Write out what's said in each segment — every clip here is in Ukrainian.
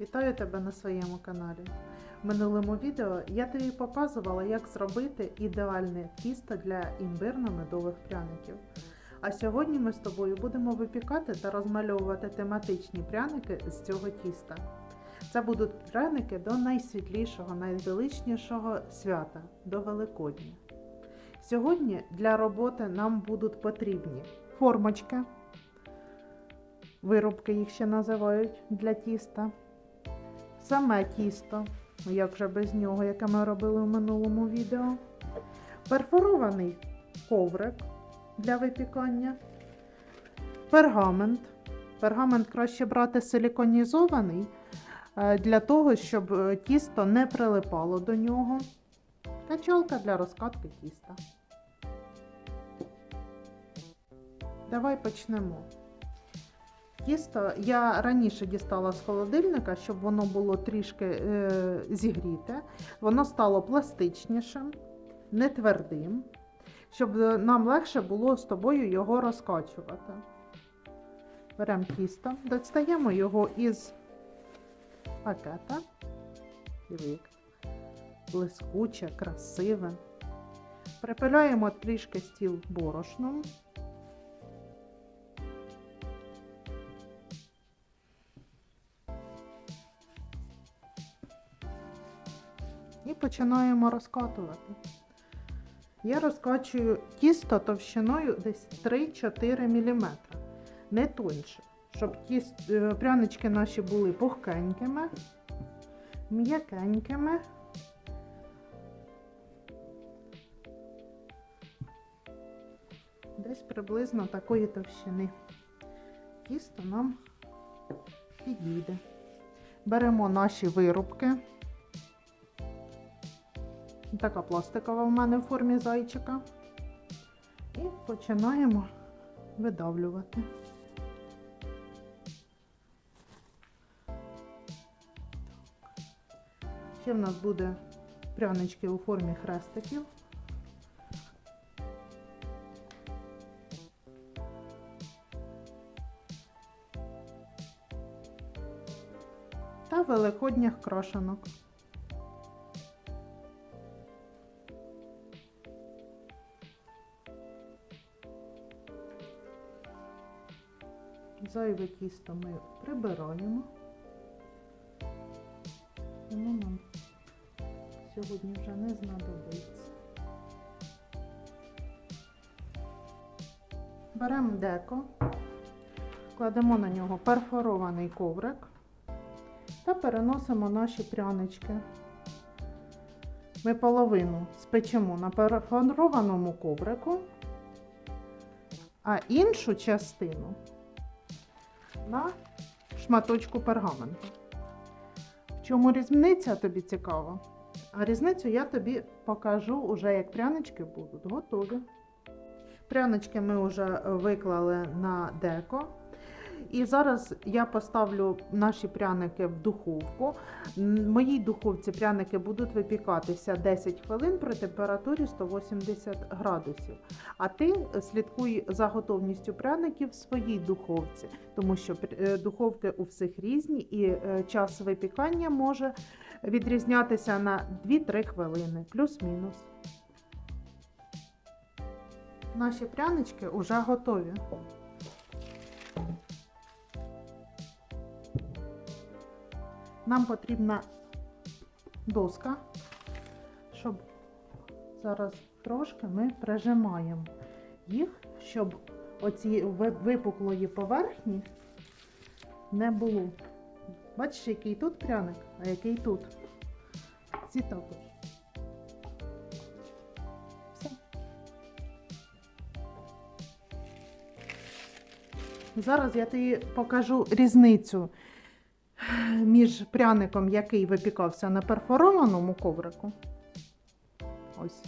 Вітаю тебе на своєму каналі. В минулому відео я тобі показувала, як зробити ідеальне тісто для імбирно-медових пряників. А сьогодні ми з тобою будемо випікати та розмальовувати тематичні пряники з цього тіста. Це будуть пряники до найсвітлішого, найвеличнішого свята до Великодня. Сьогодні для роботи нам будуть потрібні формочки, виробки їх ще називають для тіста, саме тісто, ну, як же без нього, яке ми робили в минулому відео, перфорований коврик для випікання, пергамент. Пергамент краще брати силіконізований е, для того, щоб е, тісто не прилипало до нього. Качалка для розкатки тіста. Давай почнемо. Тісто я раніше дістала з холодильника, щоб воно було трішки е, зігріте. Воно стало пластичнішим, не твердим, щоб е, нам легше було з тобою його розкачувати. Беремо тісто, достаємо його із пакета. Диви, блискуче, красиве. Припиляємо трішки стіл борошном. Починаємо розкатувати. Я розкачую тісто товщиною десь 3-4 мм, не тоньше, щоб тіст, е, прянички наші були пухкенькими, м'якенькими. Десь приблизно такої товщини. Тісто нам підійде. Беремо наші вирубки. Така пластикова в мене в формі зайчика. І починаємо видавлювати. Ще в нас буде прянички у формі хрестиків. Та великодніх крашенок. Зайве тісто ми прибираємо. Воно нам сьогодні вже не знадобиться. Беремо деко, кладемо на нього перфорований коврик та переносимо наші прянички. Ми половину спечемо на перфорованому коврику, а іншу частину на шматочку пергаменту. В чому різниця тобі цікава? А різницю я тобі покажу уже, як прянички будуть готові. Прянички ми вже виклали на деко. І зараз я поставлю наші пряники в духовку. Моїй духовці пряники будуть випікатися 10 хвилин при температурі 180 градусів. А ти слідкуй за готовністю пряників в своїй духовці, тому що е, духовки у всіх різні і е, час випікання може відрізнятися на 2-3 хвилини, плюс-мінус. Наші прянички вже готові. Нам потрібна доска, щоб зараз трошки ми прижимаємо їх, щоб оці випуклої поверхні не було. Бачиш, який тут пряник, а який тут. Ці також. Все. Зараз я тобі покажу різницю між пряником, який випікався на перфорованому коврику. Ось.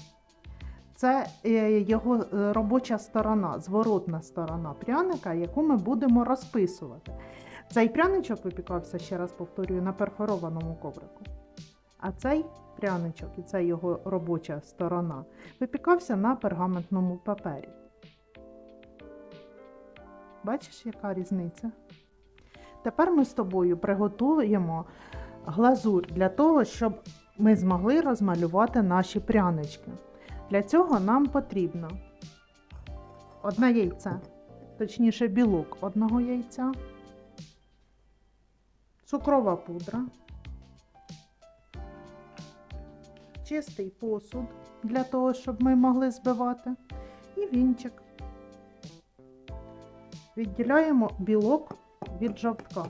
Це е, його е, робоча сторона, зворотна сторона пряника, яку ми будемо розписувати. Цей пряничок випікався, ще раз повторюю, на перфорованому коврику. А цей пряничок, і це його робоча сторона, випікався на пергаментному папері. Бачиш, яка різниця? Тепер ми з тобою приготуємо глазурь для того, щоб ми змогли розмалювати наші прянички. Для цього нам потрібно одне яйце, точніше білок одного яйця, цукрова пудра, чистий посуд для того, щоб ми могли збивати, і вінчик. Відділяємо білок від жовтка.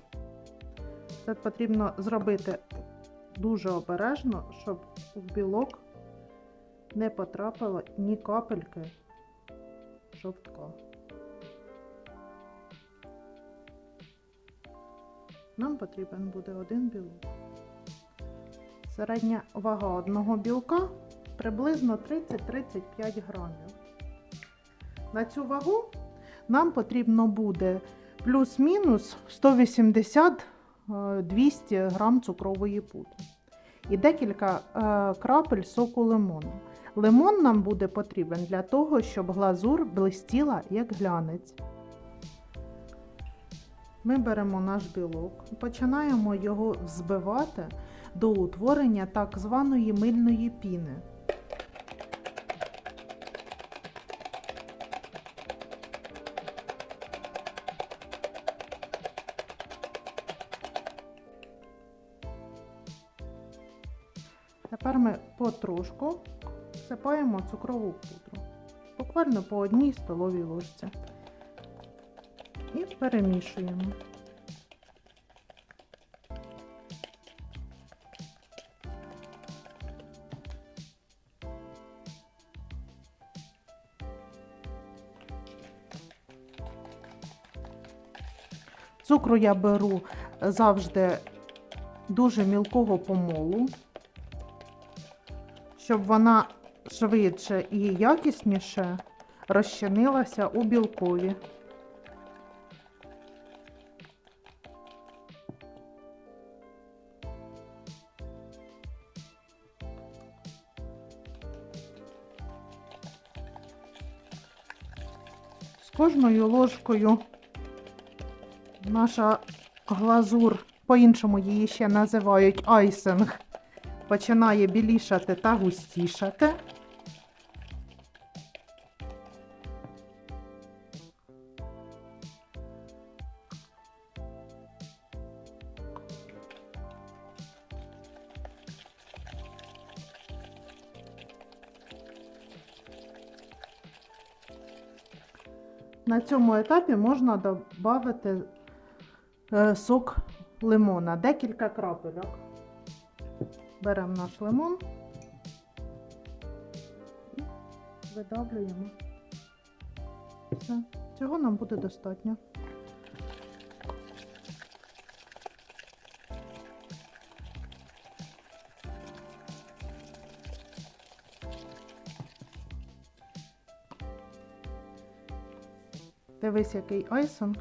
Це потрібно зробити дуже обережно, щоб в білок не потрапило ні капельки жовтка. Нам потрібен буде один білок. Середня вага одного білка приблизно е, 30-35 грамів. На цю вагу нам потрібно буде плюс-мінус 180-200 грам цукрової пудри і декілька е, крапель соку лимону. Лимон нам буде потрібен для того, щоб глазур блистіла як глянець. Ми беремо наш білок, починаємо його взбивати до утворення так званої мильної піни. Потрошку всипаємо цукрову пудру, буквально по одній столовій ложці. І перемішуємо. Цукру я беру завжди дуже мілкого помолу, щоб вона швидше і якісніше розчинилася у білкові. З кожною ложкою наша глазур, по-іншому її ще називають айсинг, починає білішати та густішати. На цьому етапі можна додати е, сок лимона, декілька крапельок. Беремо наш лимон і видавлюємо. Все. Цього нам буде достатньо. Дивись, який айсинг.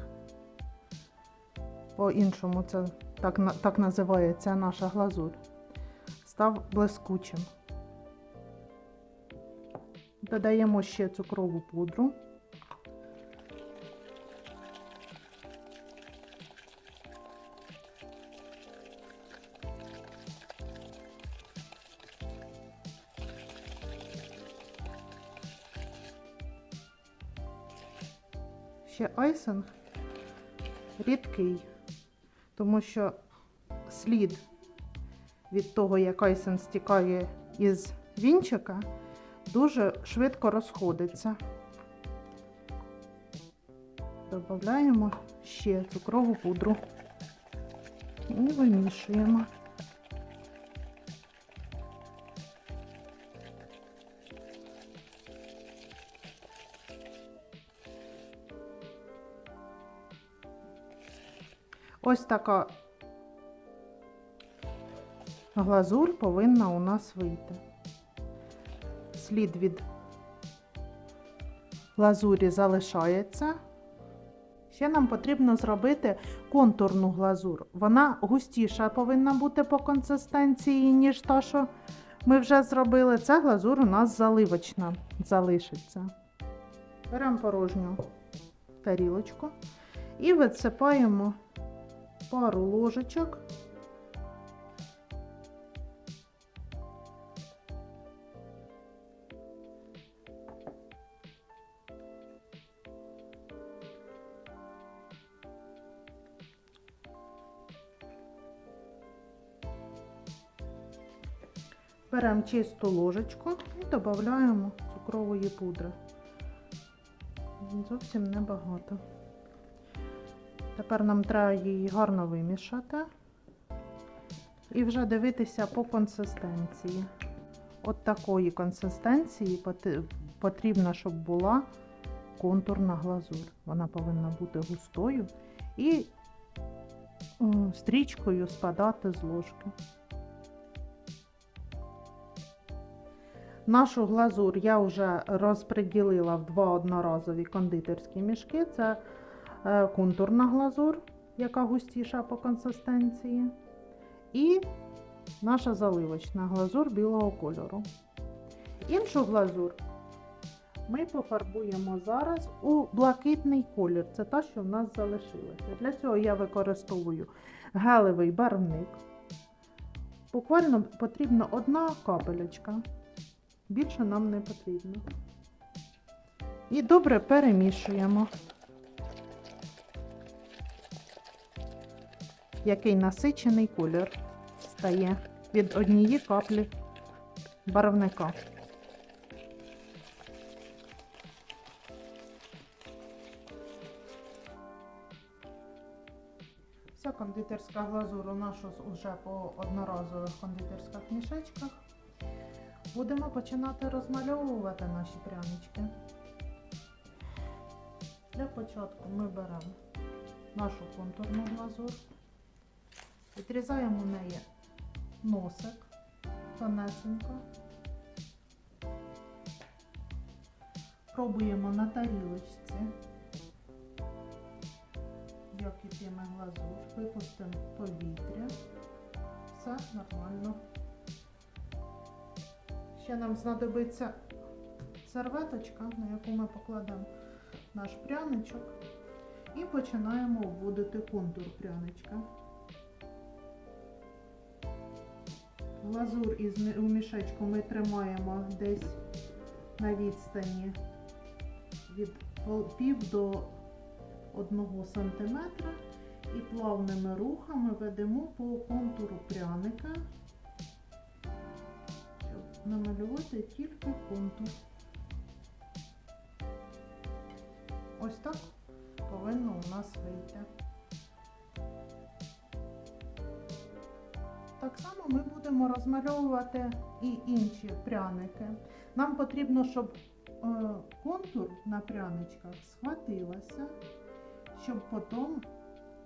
По-іншому це так, так називається наша глазурь. Став блискучим. Додаємо ще цукрову пудру. Ще айсинг рідкий, тому що слід від того, як айсинг стікає із вінчика, дуже швидко розходиться. Додаємо ще цукрову пудру і вимішуємо. Ось така глазурь повинна у нас вийти. Слід від глазурі залишається. Ще нам потрібно зробити контурну глазур. Вона густіша повинна бути по консистенції, ніж та, що ми вже зробили. Ця глазур у нас заливочна залишиться. Беремо порожню тарілочку і висипаємо пару ложечок. Беремо чисту ложечку і додаємо цукрової пудри. Зовсім небагато. Тепер нам треба її гарно вимішати і вже дивитися по консистенції. От такої консистенції потрібно, щоб була контурна глазурь. Вона повинна бути густою і стрічкою спадати з ложки. Нашу глазур я вже розподілила в два одноразові кондитерські мішки. Це е, контурна глазур, яка густіша по консистенції. І наша заливочна глазур білого кольору. Іншу глазур ми пофарбуємо зараз у блакитний колір. Це та, що в нас залишилася. Для цього я використовую гелевий барвник. Буквально потрібна одна капелечка. Більше нам не потрібно. І добре перемішуємо. Який насичений колір стає від однієї каплі барвника. Вся кондитерська глазур у нас вже по одноразових кондитерських мішечках. Будемо починати розмальовувати наші прянички. Для початку ми беремо нашу контурну глазур, відрізаємо в неї носик тонесенько, пробуємо на тарілочці, як ітиме глазур, випустимо повітря, все нормально. Ще нам знадобиться серветочка, на яку ми покладемо наш пряничок. І починаємо обводити контур пряничка. Глазур із мішечку ми тримаємо десь на відстані від пів до 1 см і плавними рухами ведемо по контуру пряника намалювати тільки контур. Ось так повинно у нас вийти. Так само ми будемо розмальовувати і інші пряники. Нам потрібно, щоб е, контур на пряничках схватилася, щоб потім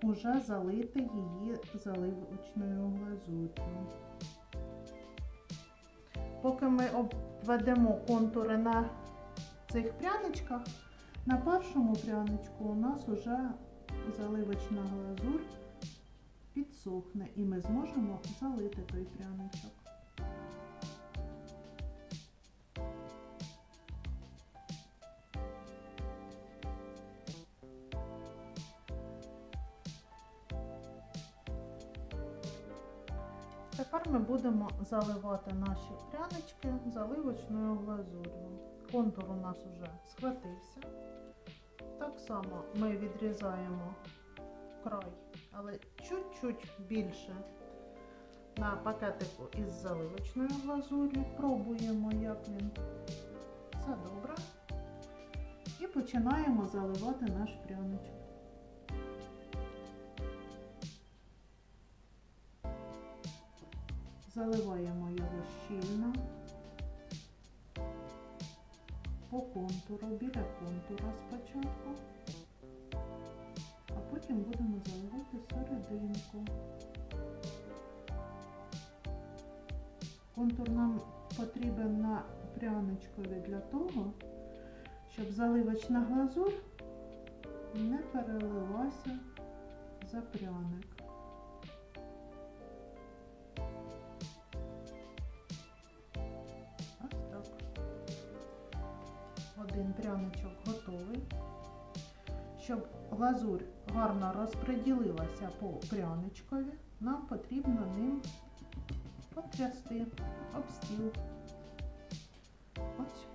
уже залити її заливочною глазур'ю. Поки ми обведемо контури на цих пряничках, на першому пряничку у нас вже заливочна глазур підсохне і ми зможемо залити той пряничок. Тепер ми будемо заливати наші прянички заливочною глазур'ю. Контур у нас вже схватився. Так само ми відрізаємо край, але чуть-чуть більше на пакетику із заливочною глазур'ю. Пробуємо, як він. Все добре. І починаємо заливати наш пряничок. Заливаємо його щільно по контуру, біля контура спочатку, а потім будемо заливати серединку. Контур нам потрібен на пряничкові для того, щоб заливочна глазур не перелилася за пряник. Щоб глазурь гарно розподілилася по пряничкові, нам потрібно ним потрясти об стіл. Ось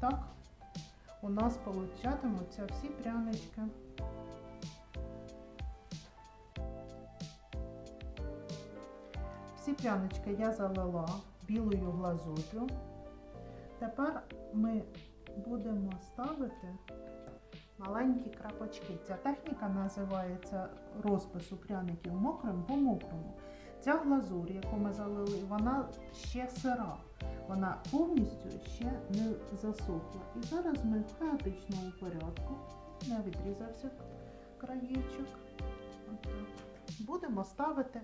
так у нас получатимуться всі прянички. Всі прянички я залила білою глазур'ю. Тепер ми будемо ставити маленькі крапочки. Ця техніка називається розпису пряників мокрим по мокрому. Ця глазурь, яку ми залили, вона ще сира. Вона повністю ще не засохла. І зараз ми в хаотичному порядку, не відрізався краєчок. Отак. Будемо ставити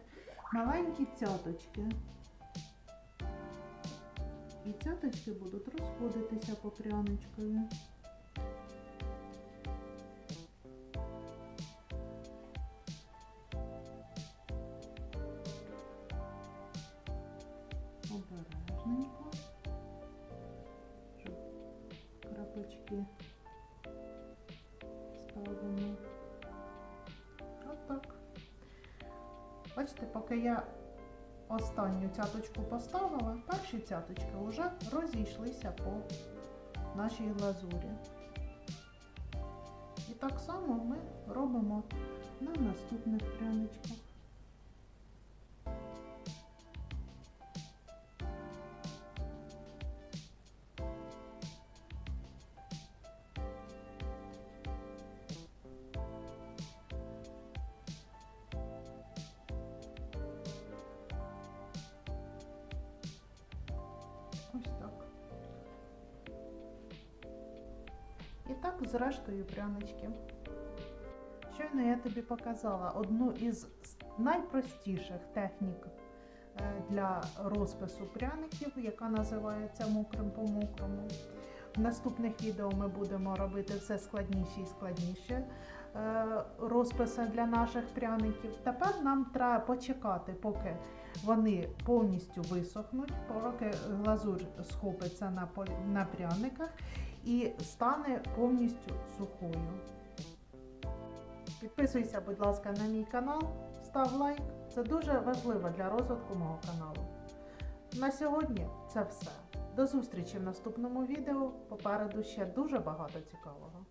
маленькі цяточки. І цяточки будуть розходитися по пряничкові. Обережненько, щоб крапочки ставимо. Отак. Бачите, поки я останню цяточку поставила, перші цяточки вже розійшлися по нашій глазурі. І так само ми робимо на наступних пряничках. І так з рештою прянички. Щойно я тобі показала одну із найпростіших технік е, для розпису пряників, яка називається мокрим по мокрому. В наступних відео ми будемо робити все складніше і складніше розписи для наших пряників. Тепер нам треба почекати, поки вони повністю висохнуть, поки глазурь схопиться на пряниках і стане повністю сухою. Підписуйся, будь ласка, на мій канал, став лайк. Це дуже важливо для розвитку мого каналу. На сьогодні це все. До зустрічі в наступному відео. Попереду ще дуже багато цікавого.